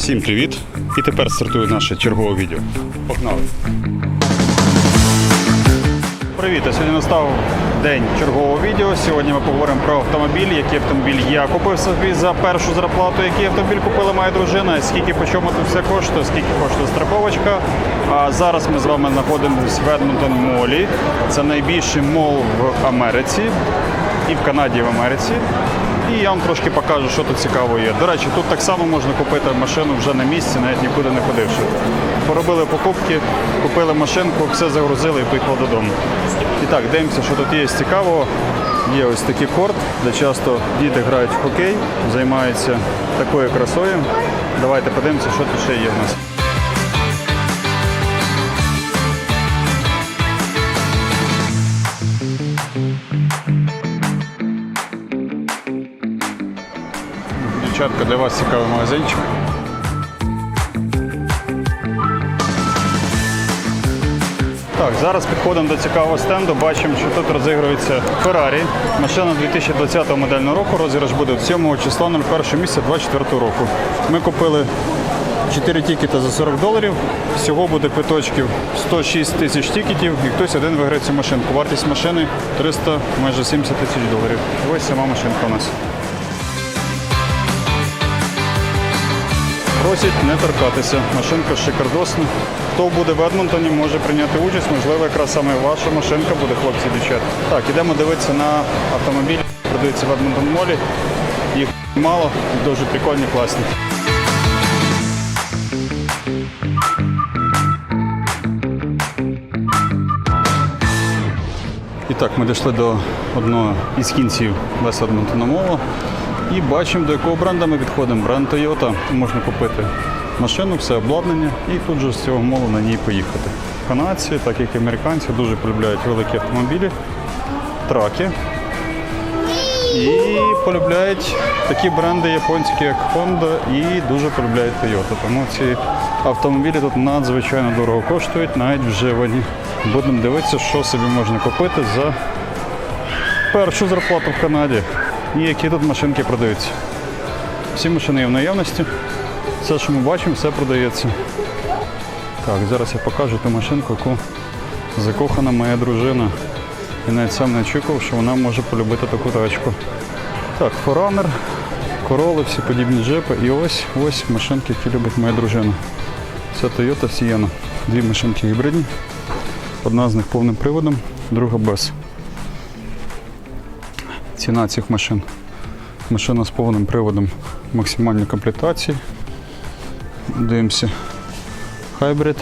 Всім привіт! І тепер стартує наше чергове відео. Погнали! Привіт! А сьогодні настав день чергового відео. Сьогодні ми поговоримо про автомобіль, який автомобіль я купив собі за першу зарплату, який автомобіль купила моя дружина, скільки по чому тут все коштує, скільки коштує страховочка. А зараз ми з вами знаходимося в Едмонтон Молі. Це найбільший мол в Америці і в Канаді, і в Америці. І я вам трошки покажу, що тут цікаво є. До речі, тут так само можна купити машину вже на місці, навіть нікуди не ходивши. Поробили покупки, купили машинку, все загрузили і поїхали додому. І так, дивимося, що тут є з цікавого. Є ось такий корт, де часто діти грають в хокей, займаються такою красою. Давайте подивимося, що тут ще є в нас. Дівчатка, для вас цікавий магазинчик. Так, зараз підходимо до цікавого стенду. Бачимо, що тут розігрується Ferrari. Машина 2020 модельного року. Розіграш буде 7 числа 01 місяця 24 року. Ми купили 4 тікети за 40 доларів. Всього буде квиточків 106 тисяч тікетів і хтось один виграє цю машинку. Вартість машини 300, майже 70 тисяч доларів. Ось сама машинка у нас. Просять не торкатися. Машинка шикардосна. Хто буде в Едмонтоні, може прийняти участь. Можливо, якраз саме ваша машинка буде, хлопці дівчата. Так, ідемо дивитися на автомобілі, продаються в Едмонтон Молі. Їх мало, дуже прикольні, класні. І так, ми дійшли до одного із кінців Веса Едмонтона Мола. І бачимо, до якого бренду ми підходимо. Бренд Toyota. Можна купити машину, все обладнання і тут же з цього молу на ній поїхати. Канадці, так як і американці, дуже полюбляють великі автомобілі, траки. І полюбляють такі бренди японські, як Honda, і дуже полюбляють Toyota. Тому ці автомобілі тут надзвичайно дорого коштують, навіть вживані. Будемо дивитися, що собі можна купити за першу зарплату в Канаді. І які тут машинки продаються. Всі машини є в наявності. Все, що ми бачимо, все продається. Так, зараз я покажу ту машинку, яку закохана моя дружина. І навіть сам не очікував, що вона може полюбити таку тачку. Так, Forerunner, Corolla, всі подібні джипи. І ось ось машинки, які любить моя дружина. Це Toyota Sienna. Дві машинки гібридні. Одна з них повним приводом, друга без. Ціна цих машин. Машина з повним приводом максимальної комплектації. Дивимося. Хайбрид.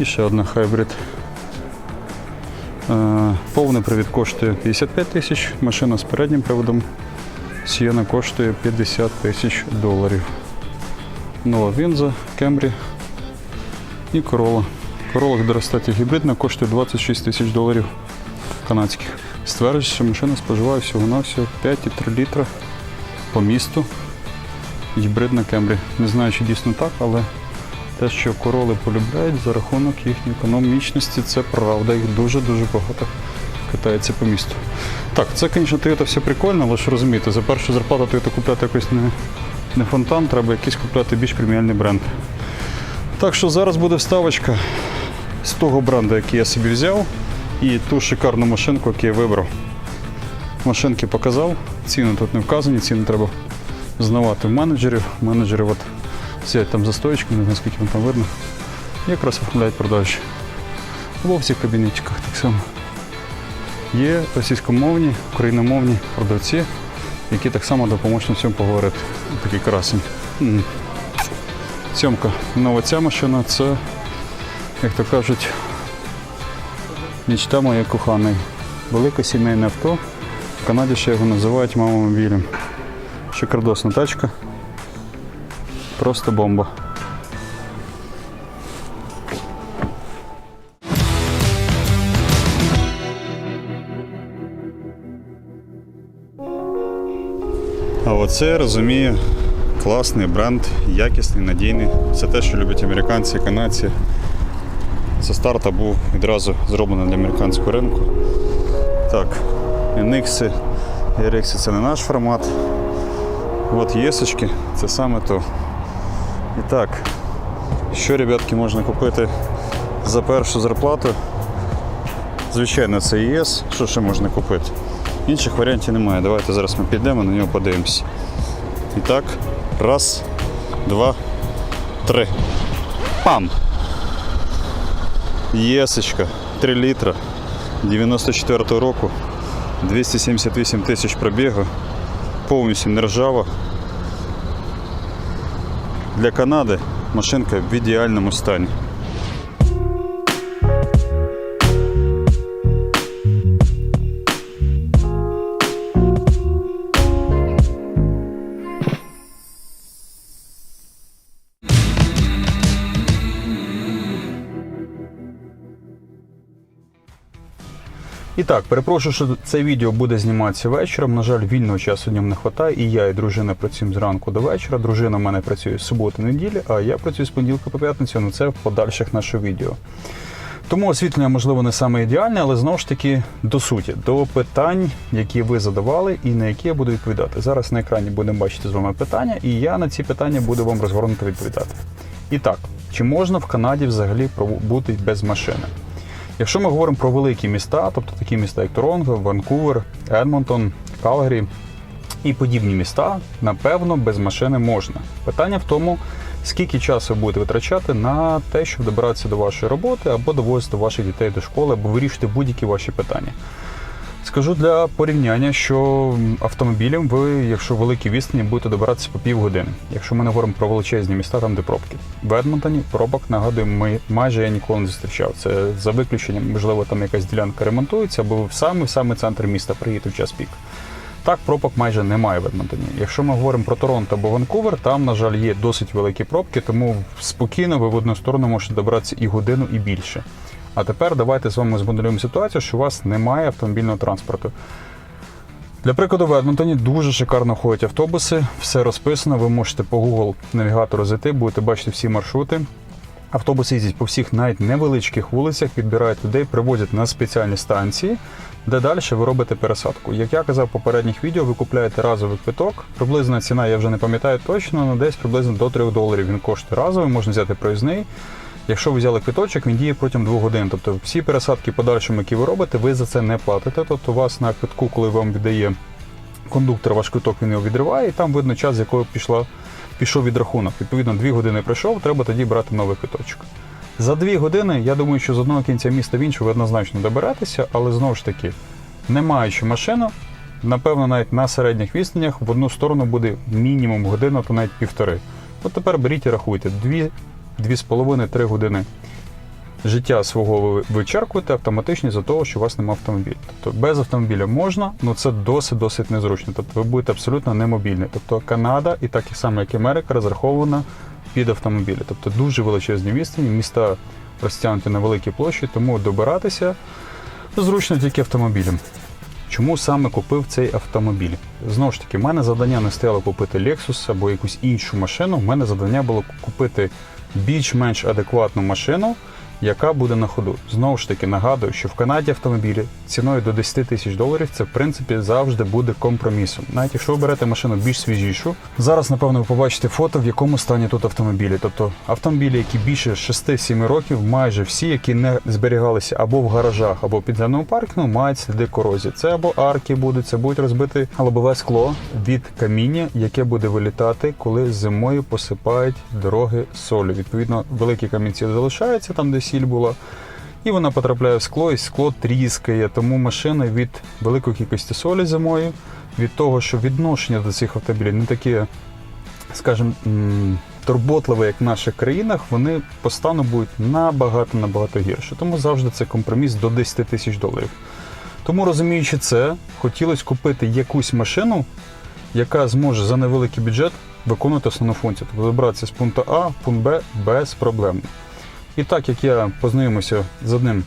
І ще одна хайбрид. Е, Повний привід коштує 55 тисяч, машина з переднім приводом Сієна коштує 50 тисяч доларів. Нова Вінза, Кемрі і Corolla. Corolla доростаті гібридна коштує 26 тисяч доларів канадських. Стверджує, що машина споживає всього на всього 5,3 літра по місту. Гібридна Кемрі. Не знаю, чи дійсно так, але те, що короли полюбляють за рахунок їхньої економічності, це правда. Їх дуже-дуже багато катається по місту. Так, це, звісно, Toyota все прикольно, але ж розумієте, за першу зарплату Toyota купляти якось не, не фонтан, треба якийсь купляти більш преміальний бренд. Так що зараз буде вставочка з того бренду, який я собі взяв, і ту шикарну машинку, яку я вибрав. Машинки показав, ціни тут не вказані, ціни треба знавати в менеджерів. Менеджери от сидять там за знаю, скільки вам там видно. Якраз оформляють продажі. Або в цих кабінетиках так само. Є російськомовні, україномовні продавці, які так само допоможуть цьому поговорити. Такий красень. Сьомка. Нова ця машина це, як то кажуть, мечта моєї коханої. Велике сімейне авто. В Канаді ще його називають мамомобілем. Шикардосна тачка. Просто бомба. А оце розумію класний бренд, якісний, надійний. Це те, що люблять американці канадці. Це старта був відразу зроблений для американського ринку. Так, NX RX це не наш формат. От єсочки, це саме то. І так, що, ребятки, можна купити за першу зарплату? Звичайно, це ЄС. Що ще можна купити? Інших варіантів немає. Давайте зараз ми підемо на нього подивимося. І так, раз, два, три. Пам! Єсочка, 3 літра 94 року, 278 тисяч пробігу, повністю не ржава. Для Канади машинка в ідеальному стані. І так, перепрошую, що це відео буде зніматися вечором. На жаль, вільного часу ньому не вистачає. І я, і дружина працюємо зранку до вечора. Дружина в мене працює з суботи неділі, а я працюю з понеділка по п'ятницю. Ну це в подальших наших відео. Тому освітлення, можливо, не саме ідеальне, але знову ж таки до суті, до питань, які ви задавали і на які я буду відповідати. Зараз на екрані будемо бачити з вами питання, і я на ці питання буду вам розгорнуто відповідати. І так, чи можна в Канаді взагалі бути без машини? Якщо ми говоримо про великі міста, тобто такі міста, як Торонто, Ванкувер, Едмонтон, Калгарі і подібні міста, напевно, без машини можна. Питання в тому, скільки часу ви будете витрачати на те, щоб добиратися до вашої роботи або довозити ваших дітей до школи, або вирішити будь-які ваші питання. Скажу для порівняння, що автомобілем ви, якщо великі відстані, будете добиратися по півгодини. Якщо ми не говоримо про величезні міста, там де пробки. В Едмонтоні пробок, нагадую, ми майже я ніколи не зустрічав. Це за виключенням, можливо, там якась ділянка ремонтується, або в самий самий центр міста приїдете в час пік. Так, пробок майже немає в Едмонтоні. Якщо ми говоримо про Торонто або Ванкувер, там, на жаль, є досить великі пробки, тому спокійно ви в одну сторону можете добратися і годину, і більше. А тепер давайте з вами змоделюємо ситуацію, що у вас немає автомобільного транспорту. Для прикладу, в Едмонтоні дуже шикарно ходять автобуси, все розписано. Ви можете по Google навігатору зайти, будете бачити всі маршрути. Автобуси їздять по всіх навіть невеличких вулицях, відбирають людей, привозять на спеціальні станції, де далі ви робите пересадку. Як я казав в попередніх відео, ви купляєте разовий квиток. Приблизна ціна, я вже не пам'ятаю точно, але десь приблизно до 3 доларів він коштує разовий, можна взяти проїзний. Якщо ви взяли квиточок, він діє протягом двох годин. Тобто всі пересадки подальшому, які ви робите, ви за це не платите. Тобто у вас на квитку, коли вам віддає кондуктор ваш квиток, він його відриває, і там видно час, з якого пішла, пішов відрахунок. Відповідно, дві години пройшов, треба тоді брати новий квиточок. За дві години, я думаю, що з одного кінця міста в інше ви однозначно доберетеся, але знову ж таки, не маючи машину, напевно, навіть на середніх відстанях в одну сторону буде мінімум година, то навіть півтори. От тепер беріть і рахуйте, дві, дві з половиною, три години життя свого ви вичеркуєте автоматично за того, що у вас немає автомобіля. Тобто без автомобіля можна, але це досить-досить незручно. Тобто ви будете абсолютно немобільні. Тобто Канада, і так само, як і Америка, розрахована під автомобілі. Тобто дуже величезні відстані, міста розтягнуті на великій площі, тому добиратися зручно тільки автомобілем. Чому саме купив цей автомобіль? Знову ж таки, в мене завдання не стояло купити Lexus або якусь іншу машину. У мене завдання було купити більш-менш адекватну машину, яка буде на ходу. Знову ж таки, нагадую, що в Канаді автомобілі ціною до 10 тисяч доларів це в принципі завжди буде компромісом. Навіть якщо ви берете машину більш свіжішу, зараз напевно ви побачите фото, в якому стані тут автомобілі. Тобто автомобілі, які більше 6-7 років, майже всі, які не зберігалися або в гаражах, або в підземному паркінгу, мають сліди корозії. Це або арки будуть, це будуть розбити лобове скло від каміння, яке буде вилітати, коли зимою посипають дороги солью. Відповідно, великі камінці залишаються там, де сіль була. І вона потрапляє в скло, і скло тріскає. Тому машини від великої кількості солі зимою, від того, що відношення до цих автомобілів не таке, скажімо, турботливе, як в наших країнах, вони по стану будуть набагато набагато гірше. Тому завжди це компроміс до 10 тисяч доларів. Тому розуміючи це, хотілося купити якусь машину, яка зможе за невеликий бюджет виконувати основну функцію, тобто добратися з пункту А в пункт Б без проблем. І так як я познайомився з одним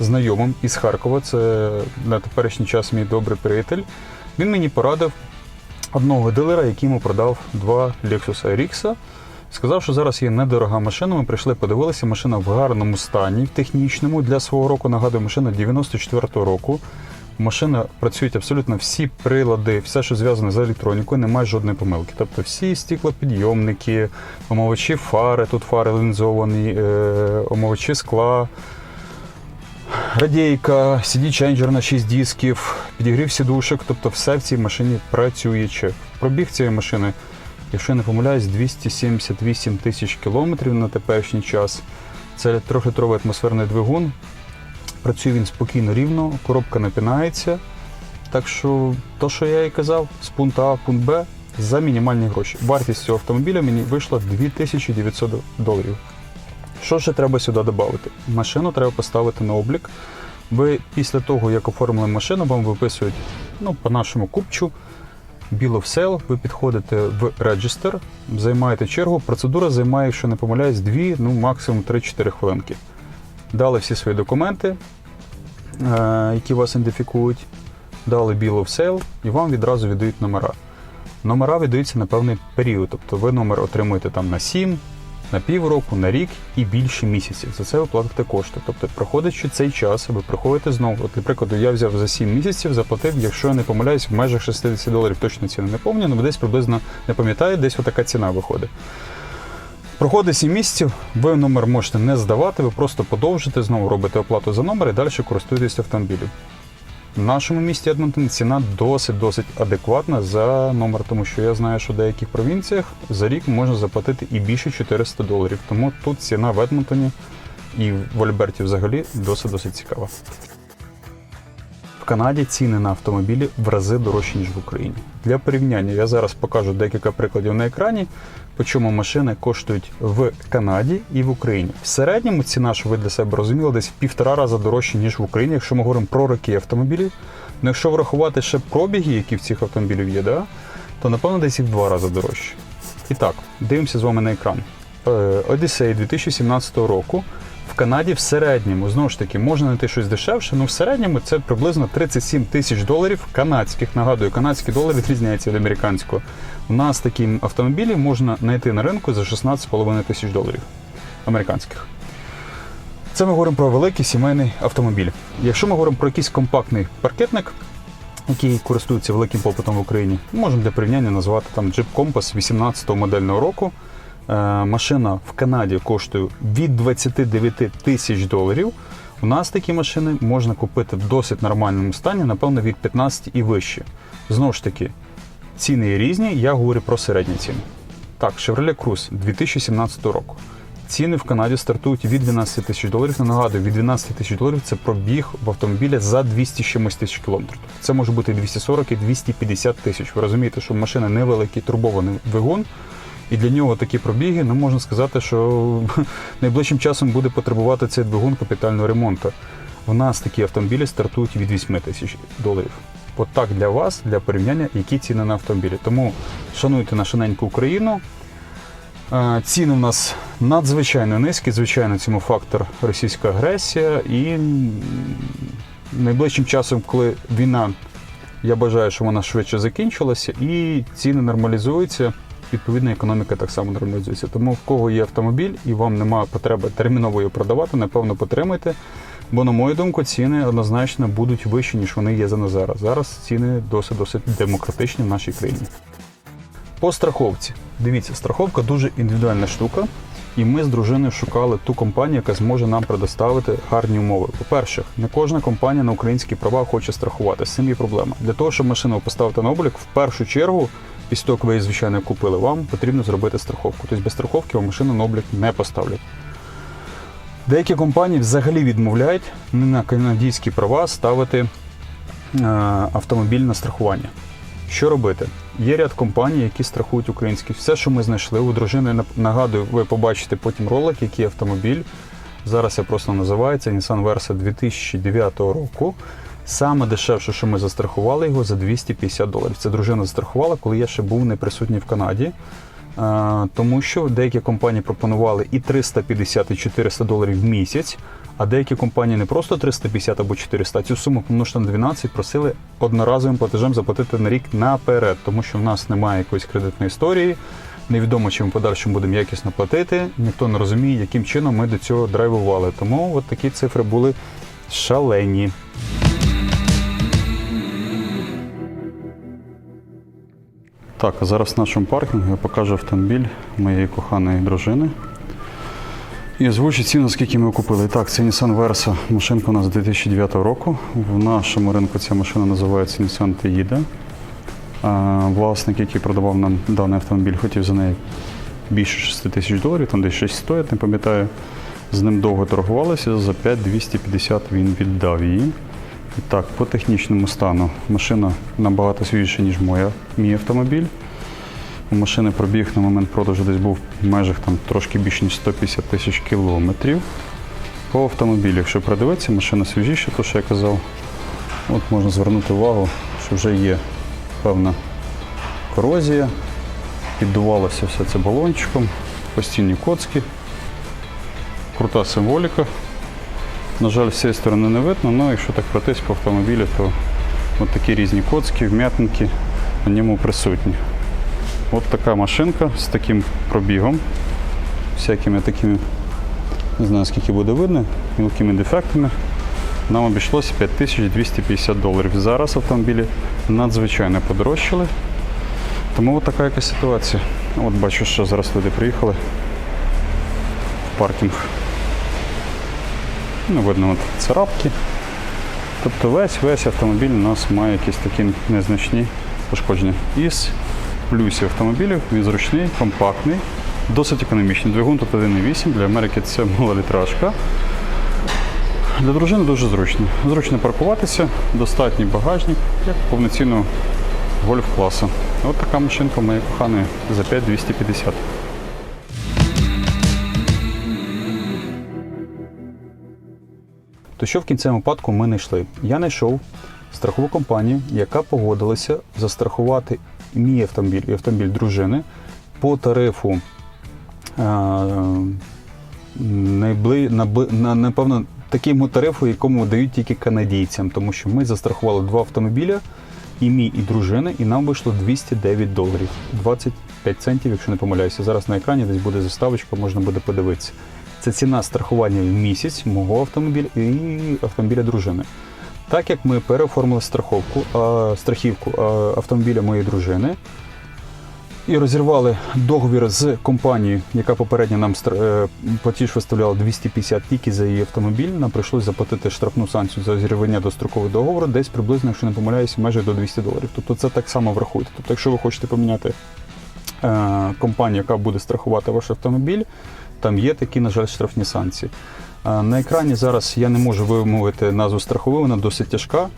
знайомим із Харкова, це на теперішній час мій добрий приятель, він мені порадив одного дилера, який йому продав два Lexus RX. Сказав, що зараз є недорога машина. Ми прийшли, подивилися. Машина в гарному стані, в технічному. Для свого року нагадую, машина 94-го року. Машина працюють абсолютно всі прилади, все, що зв'язане з електронікою, немає жодної помилки. Тобто всі стеклопідйомники, омивачі фари, тут фари лінзовані, е, омивачі скла, радійка, CD-ченджер на 6 дисків, підігрів сідушок, тобто все в цій машині працююче. Пробіг цієї машини, якщо я не помиляюсь, 278 тисяч кілометрів на теперішній час. Це трьохлітровий атмосферний двигун. Працює він спокійно, рівно, коробка напинається. Так що, то, що я і казав, з пункту А в пункт Б за мінімальні гроші. Вартість цього автомобіля мені вийшла 2900 доларів. Що ще треба сюди додати? Машину треба поставити на облік. Ви після того, як оформили машину, вам виписують ну, по нашому купчу Bill of Sale, ви підходите в реджистер, займаєте чергу. Процедура займає, якщо не помиляюсь, 2, ну максимум 3-4 хвилинки. Дали всі свої документи, е, які вас ідентифікують, дали Bill of Sale і вам відразу віддають номера. Номера віддаються на певний період, тобто ви номер отримуєте там на 7, на півроку, на рік і більше місяців. За це ви платите кошти. Тобто, проходячи цей час, ви приходите знову. От, наприклад, я взяв за 7 місяців, заплатив, якщо я не помиляюсь, в межах 60 доларів точно ціну не пам'ятаю, але десь приблизно не пам'ятаю, десь отака ціна виходить. Проходить 7 місяців, ви номер можете не здавати, ви просто подовжите, знову робите оплату за номер і далі користуєтесь автомобілем. В нашому місті Едмонтон ціна досить-досить адекватна за номер, тому що я знаю, що в деяких провінціях за рік можна заплатити і більше 400 доларів. Тому тут ціна в Едмонтоні і в Альберті взагалі досить-досить цікава. В Канаді ціни на автомобілі в рази дорожчі, ніж в Україні. Для порівняння я зараз покажу декілька прикладів на екрані, по чому машини коштують в Канаді і в Україні. В середньому ціна, що ви для себе розуміли, десь в півтора рази дорожче, ніж в Україні, якщо ми говоримо про роки автомобілів. Ну якщо врахувати ще пробіги, які в цих автомобілів є, да, то напевно десь і в два рази дорожче. І так, дивимося з вами на екран. Е, Odyssey 2017 року в Канаді в середньому, знову ж таки, можна знайти щось дешевше, але в середньому це приблизно 37 тисяч доларів канадських. Нагадую, канадський долар відрізняється від американського. У нас такі автомобілі можна знайти на ринку за 16,5 тисяч доларів американських. Це ми говоримо про великий сімейний автомобіль. Якщо ми говоримо про якийсь компактний паркетник, який користується великим попитом в Україні, можемо для порівняння назвати там Jeep Compass 18-го модельного року. Е, машина в Канаді коштує від 29 тисяч доларів. У нас такі машини можна купити в досить нормальному стані, напевно, від 15 і вище. Знову ж таки, ціни різні, я говорю про середні ціни. Так, Chevrolet Cruze 2017 року. Ціни в Канаді стартують від 12 тисяч доларів. Не нагадую, від 12 тисяч доларів це пробіг в автомобіля за 200 чимось тисяч кілометрів. Це може бути 240 і 250 тисяч. Ви розумієте, що машина невеликий турбований двигун, і для нього такі пробіги, ну можна сказати, що найближчим часом буде потребувати цей двигун капітального ремонту. У нас такі автомобілі стартують від 8 тисяч доларів. От так для вас, для порівняння, які ціни на автомобілі. Тому шануйте нашу неньку Україну. Е, Ціни у нас надзвичайно низькі, звичайно, цьому фактор російська агресія. І найближчим часом, коли війна, я бажаю, що вона швидше закінчилася, і ціни нормалізуються. Відповідно, економіка так само нормалізується. Тому в кого є автомобіль і вам немає потреби терміново його продавати, напевно, потримайте. Бо, на мою думку, ціни однозначно будуть вищі, ніж вони є за зараз. Зараз ціни досить досить демократичні в нашій країні. По страховці. Дивіться, страховка дуже індивідуальна штука, і ми з дружиною шукали ту компанію, яка зможе нам предоставити гарні умови. По-перше, не кожна компанія на українські права хоче страхувати. З цим є проблема. Для того, щоб машину поставити на облік, в першу чергу, після того, як ви звичайно, купили, вам потрібно зробити страховку. Тобто без страховки вам машину на облік не поставлять. Деякі компанії взагалі відмовляють на канадські права ставити е, автомобіль на страхування. Що робити? Є ряд компаній, які страхують українські. Все, що ми знайшли у дружини, нагадую, ви побачите потім ролик, який автомобіль. Зараз я просто називаю, це Nissan Versa 2009 року. Саме дешевше, що ми застрахували його за 250 доларів. Це дружина застрахувала, коли я ще був не присутній в Канаді. Е, Тому що деякі компанії пропонували і 350, і 400 доларів в місяць, а деякі компанії не просто 350 або 400, а цю суму помножити на 12 просили одноразовим платежем заплатити на рік наперед, тому що в нас немає якоїсь кредитної історії. Невідомо, чи ми в подальшому будемо якісно платити. Ніхто не розуміє, яким чином ми до цього драйвували. Тому от такі цифри були шалені. Так, зараз в нашому паркінгу я покажу автомобіль моєї коханої дружини. І озвучу ціну, скільки ми купили. Так, це Nissan Versa. Машинка у нас 2009 року. В нашому ринку ця машина називається Nissan Tiida. Власник, який продавав нам даний автомобіль, хотів за неї більше 6 тисяч доларів, там десь 6 стоїть, не пам'ятаю. З ним довго торгувалися, за 5250 він віддав її. Так, по технічному стану машина набагато свіжіша, ніж моя, мій автомобіль. У машини пробіг на момент продажу десь був в межах там, трошки більше ніж 150 тисяч кілометрів. По автомобілю, якщо придивитися, машина свіжіша, то що я казав, от можна звернути увагу, що вже є певна корозія, піддувалося все це балончиком, постійні коцки, крута символіка. На жаль, з цієї сторони не видно, але якщо так пройтись по автомобілю, то от такі різні коцки, вм'ятинки на ньому присутні. От така машинка з таким пробігом, всякими такими, не знаю скільки буде видно, мілкими дефектами. Нам обійшлося 5250 доларів. Зараз автомобілі надзвичайно подорожчали. Тому от така якась ситуація. От бачу, що зараз люди приїхали в паркінг. Ну, видно от царапки. Тобто весь весь автомобіль у нас має якісь такі незначні пошкодження. Із плюсів автомобілів він зручний, компактний, досить економічний. Двигун тут 1,8, для Америки це малолітражка. Для дружини дуже зручно. Зручно паркуватися, достатній багажник, як повноцінного гольф-класу. От така машинка моєї коханої за 5250. То що в кінцевому випадку ми знайшли? Я знайшов страхову компанію, яка погодилася застрахувати мій автомобіль і автомобіль дружини по тарифу е, найбли, напевно, такому тарифу, якому дають тільки канадійцям, тому що ми застрахували два автомобіля, і мій, і дружини, і нам вийшло 209 доларів, 25 центів, якщо не помиляюся. Зараз на екрані десь буде заставочка, можна буде подивитися. Це ціна страхування в місяць мого автомобіля і автомобіля дружини. Так як ми переоформили страховку, а, страхівку а, автомобіля моєї дружини і розірвали договір з компанією, яка попередньо нам е, платіж виставляла 250 тільки за її автомобіль, нам прийшлося заплатити штрафну санкцію за зірвання дострокового договору, десь приблизно, якщо не помиляюся, майже до 200 доларів. Тобто це так само врахуйте. Тобто, якщо ви хочете поміняти е, компанію, яка буде страхувати ваш автомобіль, там є такі, на жаль, штрафні санкції. На екрані зараз я не можу вимовити назву страхової, вона досить тяжка.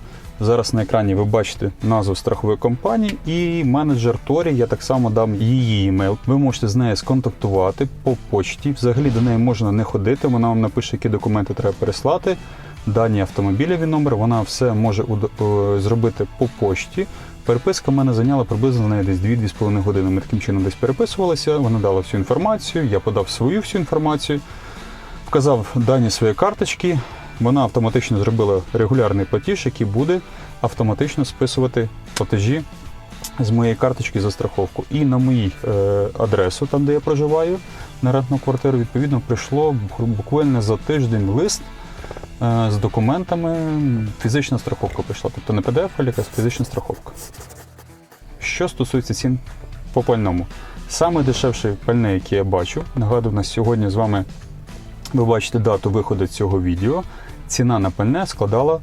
Зараз на екрані ви бачите назву страхової компанії і менеджер Торі. Я так само дам її емейл. Ви можете з нею сконтактувати по почті. Взагалі до неї можна не ходити. Вона вам напише, які документи треба переслати. Дані автомобілеві номер. Вона все може зробити по почті. Переписка в мене зайняла приблизно десь 2-2,5 години. Ми таким чином десь переписувалися. Вона дала всю інформацію, я подав свою всю інформацію, вказав дані своєї карточки. Вона автоматично зробила регулярний платіж, який буде автоматично списувати платежі з моєї карточки за страховку. І на мою е, адресу, там де я проживаю, на рентну квартиру, відповідно, прийшло буквально за тиждень лист з документами. Фізична страховка прийшла. Тобто не PDF, а якась фізична страховка. Що стосується цін по пальному, саме дешевше пальне, яке я бачу, нагадую, на сьогодні з вами ви бачите дату виходу цього відео. Ціна на пальне складала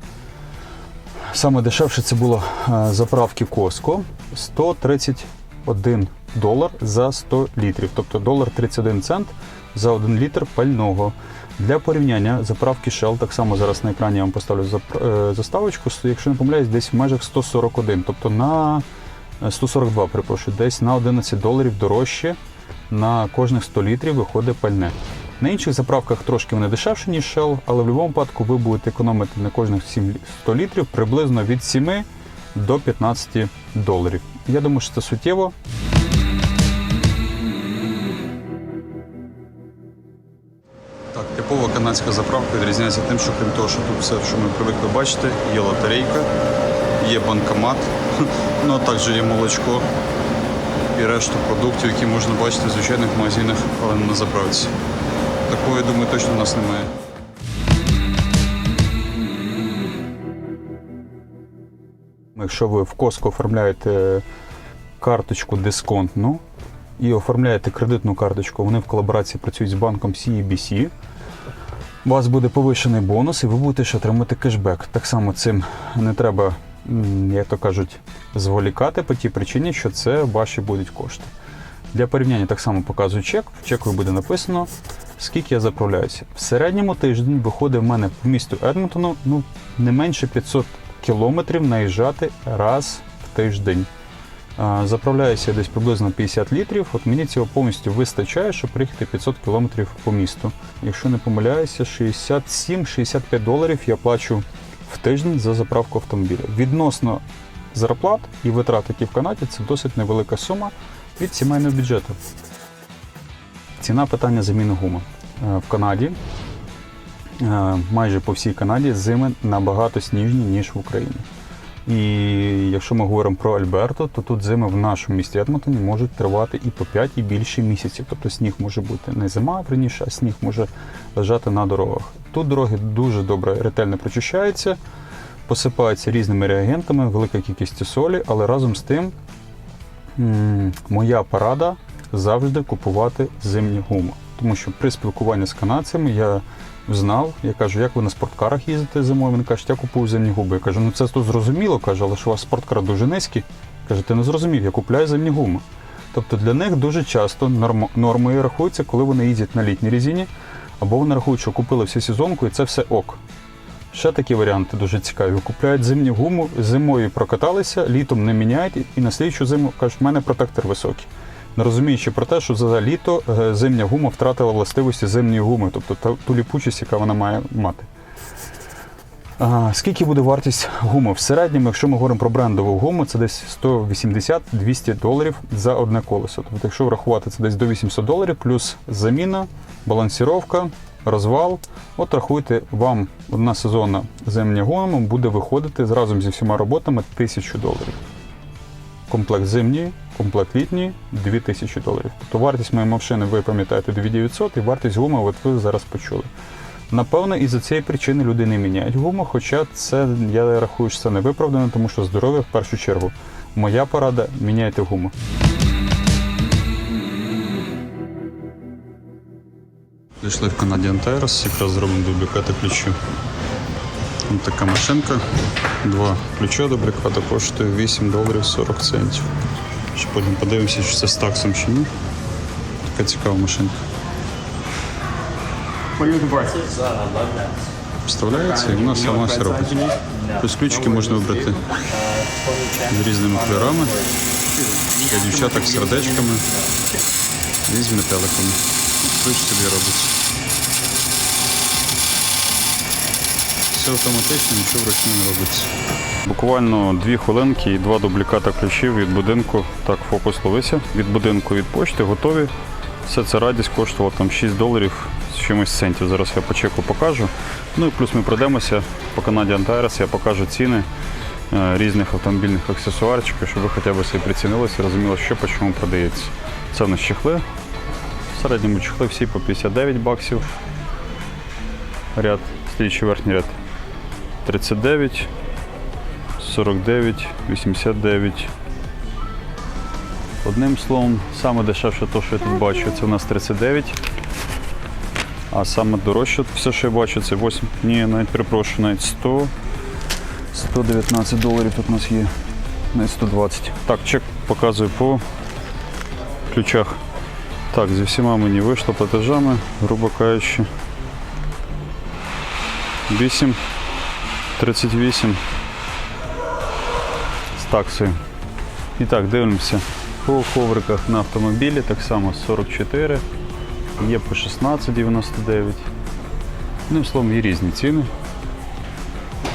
саме дешевше це було е, заправки Costco 131 долар за 100 літрів, тобто долар 31 цент за 1 літр пального. Для порівняння заправки Shell, так само зараз на екрані я вам поставлю е, заставочку, якщо не помиляюсь, десь в межах 141, тобто на е, 142, перепрошую, десь на 11 доларів дорожче на кожних 100 літрів виходить пальне. На інших заправках трошки вони дешевші, ніж Shell, але в будь-якому випадку ви будете економити на кожних 100 літрів приблизно від 7 до 15 доларів. Я думаю, що це суттєво. Канадська заправка відрізняється тим, що крім того, що тут все, що ми привикли бачити, є лотерейка, є банкомат, ну а також є молочко і решту продуктів, які можна бачити в звичайних магазинах, але не на заправці. Такого, я думаю, точно у нас немає. Якщо ви в Costco оформляєте карточку дисконтну і оформляєте кредитну карточку, вони в колаборації працюють з банком CEBC, у вас буде повищений бонус, і ви будете ще отримати кешбек. Так само цим не треба, як то кажуть, зволікати по тій причині, що це ваші будуть кошти. Для порівняння так само показую чек. В чеку буде написано, скільки я заправляюся. В середньому тиждень виходить в мене по місту Едмонтону ну, не менше 500 кілометрів наїжджати раз в тиждень. Заправляюся десь приблизно 50 літрів. От мені цього повністю вистачає, щоб приїхати 500 кілометрів по місту. Якщо не помиляюся, 67-65 доларів я плачу в тиждень за заправку автомобіля. Відносно зарплат і витрат, які в Канаді, це досить невелика сума від сімейного бюджету. Ціна питання заміни гуми. Е, В Канаді, е, майже по всій Канаді, зими набагато сніжні, ніж в Україні. І якщо ми говоримо про Альберто, то тут зими в нашому місті Едмонтоні можуть тривати і по 5, і більше місяців. Тобто сніг може бути не зима, верніше, а сніг може лежати на дорогах. Тут дороги дуже добре, ретельно прочищаються, посипаються різними реагентами, велика кількість солі, але разом з тим моя порада завжди купувати зимні гуми. Тому що при спілкуванні з канадцями я знав, я кажу, як ви на спорткарах їздите зимою? Вони кажуть, я купую зимні губи. Я кажу, ну це тут зрозуміло, каже, але що у вас спорткар дуже низький. Каже, ти не зрозумів, я купляю зимні гуми. Тобто для них дуже часто норм- нормою рахується, коли вони їздять на літній резині, або вони рахують, що купили всю сезонку і це все ок. Ще такі варіанти дуже цікаві. Купляють зимню гуму, зимою прокаталися, літом не міняють, і на слідчу зиму кажуть, в мене протектор високий. Не розуміючи про те, що за літо е, зимня гума втратила властивості зимньої гуми, тобто ту ліпучість, яка вона має мати. Скільки буде вартість гуми? В середньому, якщо ми говоримо про брендову гуму, це десь 180-200 доларів за одне колесо. Тобто, якщо врахувати, це десь до 800 доларів, плюс заміна, балансіровка, розвал. От рахуйте, вам одна сезонна зимня гума буде виходити разом зі всіма роботами 1000 доларів. Комплект зимній, комплект літній 2000 доларів. Тобто вартість моєї машини, ви пам'ятаєте, 2900 і вартість гуми, от ви зараз почули. Напевно, із-за цієї причини люди не міняють гуму, хоча це я рахую, що це не виправдано, тому що здоров'я в першу чергу. Моя порада міняйте гуму. Зайшли в Canadian Tires, якраз зробимо дублікати ключу. Ось така машинка. Два ключа дубліката коштує 8 доларів 40 центів. Ще потім подивимося, чи це з таксом чи ні. Така цікава машинка. Вставляється і вона сама все робить. Ось ключики можна вибрати з різними кольорами. Для дівчаток з сердечками і з метеликами. Ключ собі робить. Все автоматично, нічого вручну не робиться. Буквально дві хвилинки і два дубліката ключів від будинку. Так, фокус ловися. Від будинку від почти готові. Все це радість коштувало там 6 доларів з чимось центів. Зараз я по чеку покажу. Ну і плюс ми пройдемося по Канаді Антайрес, я покажу ціни е, різних автомобільних аксесуарчиків, щоб ви хоча б собі прицінилися і розуміли, що по чому продається. Це у нас чехли. В середньому чехли всі по 59 баксів. Ряд, слідчий верхній ряд 39, 49, 89. Одним словом, саме дешевше те, що я тут бачу, це у нас 39. А саме дорожче, все, що я бачу, це 8. Ні, навіть перепрошую, навіть 100. 119 доларів тут у нас є. Навіть 120. Так, чек показую по ключах. Так, зі всіма мені вийшло платежами, грубо кажучи. 8, 38 з таксою. І так, дивимося. По ковриках на автомобілі так само 44, є по 16,99. Ну, словом, є різні ціни.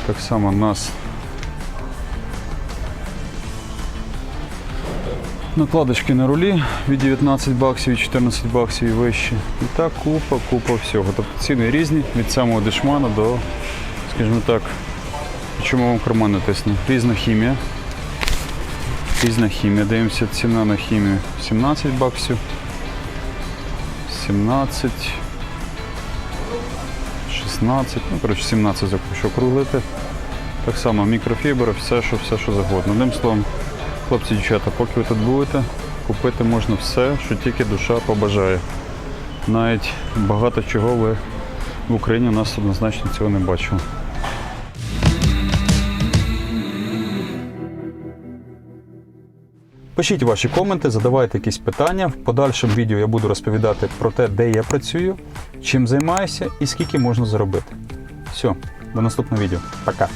Так само у нас накладочки на рулі від 19 баксів, від 14 баксів і вище. І так купа, купа всього. Тобто ціни різні від самого дешмана до, скажімо так, чому вам карман натисне. Різна хімія. Різна хімія. Дивимося ціна на хімію 17 баксів. 17. 16, ну коротше 17 якщо округлити. Так само мікрофібра, все, що все, що завгодно. Одним словом, Хлопці, дівчата, поки ви тут будете, купити можна все, що тільки душа побажає. Навіть багато чого ви в Україні у нас однозначно цього не бачили. Пишіть ваші коменти, задавайте якісь питання. В подальшому відео я буду розповідати про те, де я працюю, чим займаюся і скільки можна заробити. Все, до наступного відео. Пока.